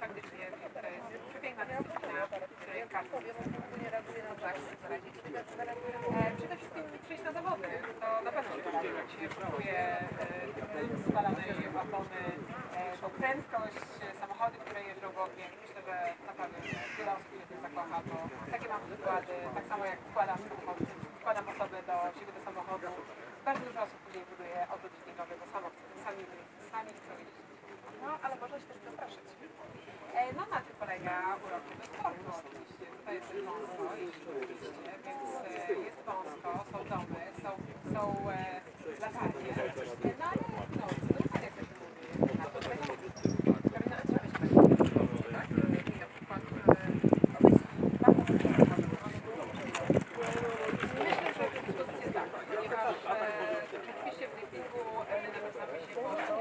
faktycznie jest przepiękna dyscyplina, której każdy. Przede wszystkim przyjść na zawody, to na pewno się czuje spalanej opony, tą prędkość, samochody, które jeżdżą w. Myślę, że naprawdę wiele osób się tym zakocha, bo takie mam przykłady, tak samo jak wkładam osoby do siebie do samochodu. Bardzo dużo osób później buduje auto nowe, bo samo, sami, sami chcą jeździć. No, ale można się też zapraszać. E, No na tym polega urok tego sportu oczywiście. Tutaj jest wąsko, jeśli oczywiście, więc e, jest wąsko, są domy, są, są e, latarnie. E, No ale no, zdrówka jak to się mówi. Na to wiadomo. Karolina, trzeba się tak mówić, tak? I na przykład Myślę, że dyspozycję tak, ponieważ e, rzeczywiście w driftingu e, my nawiązamy się po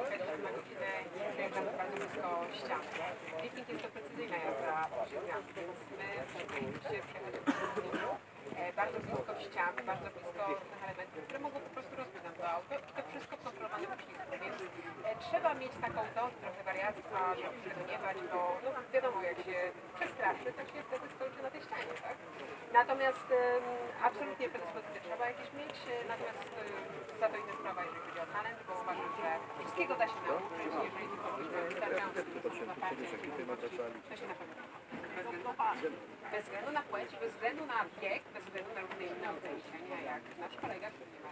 50 na godzinę i przejeżdżamy bardzo blisko ścian. Drifting jest to precyzyjna jazda więc my driftingu, e, bardzo blisko ścian, bardzo blisko różnych elementów, które mogą po prostu rozbić nam to auto i to wszystko w kontrolowanym uścisku, więc e, trzeba mieć taką dozę trochę wariactwa, żeby się tego nie bać, bo no, wiadomo, jak się przestraszy, to się wtedy skończy na tej ścianie, tak? Natomiast absolutnie predyspozycje trzeba jakieś mieć, e, natomiast za to inna sprawa, jeżeli chodzi o talent, wszystkiego da się nauczyć, na bez względu na płeć, bez względu na wiek, bez względu na różne inne ograniczenia, jak nasz kolega, który